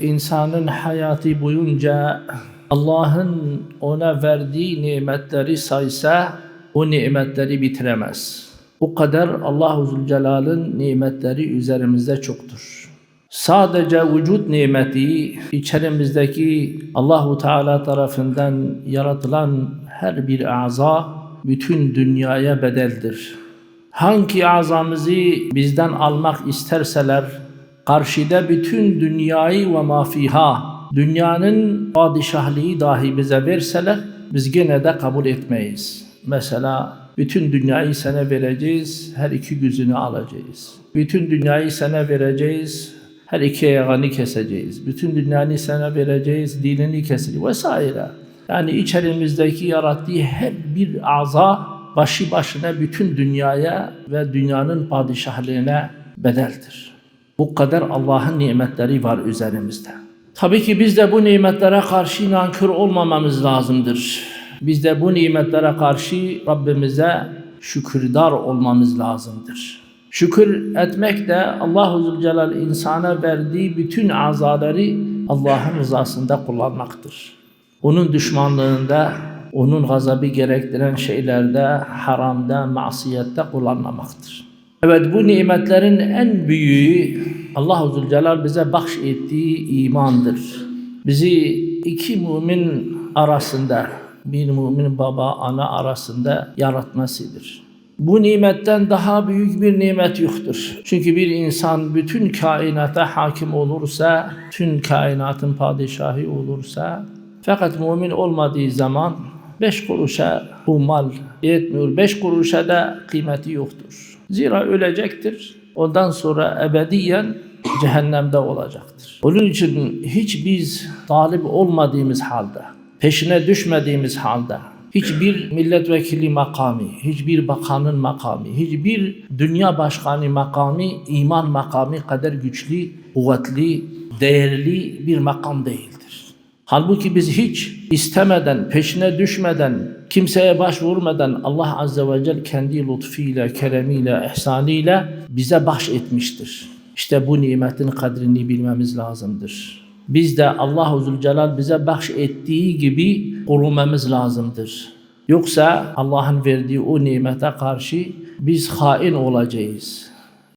İnsanın hayatı boyunca Allah'ın ona verdiği nimetleri saysa o nimetleri bitiremez. O kadar Allahu Zülcelal'ın nimetleri üzerimizde çoktur. Sadece vücut nimeti içerimizdeki Allahu Teala tarafından yaratılan her bir aza bütün dünyaya bedeldir. Hangi azamızı bizden almak isterseler karşıda bütün dünyayı ve mafiha dünyanın padişahlığı dahi bize verseler biz gene de kabul etmeyiz. Mesela bütün dünyayı sana vereceğiz, her iki gözünü alacağız. Bütün dünyayı sana vereceğiz, her iki ayağını keseceğiz. Bütün dünyayı sana vereceğiz, dinini keseceğiz vesaire. Yani içerimizdeki yarattığı her bir aza başı başına bütün dünyaya ve dünyanın padişahlığına bedeldir. Bu kadar Allah'ın nimetleri var üzerimizde. Tabii ki biz de bu nimetlere karşı nankör olmamamız lazımdır. Biz de bu nimetlere karşı Rabbimize şükürdar olmamız lazımdır. Şükür etmek de Allahu Zülcelal insana verdiği bütün azaları Allah'ın rızasında kullanmaktır. Onun düşmanlığında, onun gazabı gerektiren şeylerde, haramda, masiyette kullanmamaktır. Evet bu nimetlerin en büyüğü Allahu Zülcelal bize bahşettiği imandır. Bizi iki mümin arasında, bir mümin baba ana arasında yaratmasıdır. Bu nimetten daha büyük bir nimet yoktur. Çünkü bir insan bütün kainata hakim olursa, tüm kainatın padişahı olursa, fakat mümin olmadığı zaman beş kuruşa bu mal yetmiyor. Beş kuruşa da kıymeti yoktur. Zira ölecektir. Ondan sonra ebediyen cehennemde olacaktır. Onun için hiç biz talip olmadığımız halde, peşine düşmediğimiz halde, hiçbir milletvekili makamı, hiçbir bakanın makamı, hiçbir dünya başkanı makamı, iman makamı kadar güçlü, kuvvetli, değerli bir makam değildir. Halbuki biz hiç istemeden, peşine düşmeden, kimseye başvurmadan Allah Azze ve Celle kendi lütfuyla, keremiyle, ihsanıyla bize bahşetmiştir. İşte bu nimetin kadrini bilmemiz lazımdır. Biz de Allahu Zülcelal bize bahşettiği gibi korumamız lazımdır. Yoksa Allah'ın verdiği o nimete karşı biz hain olacağız.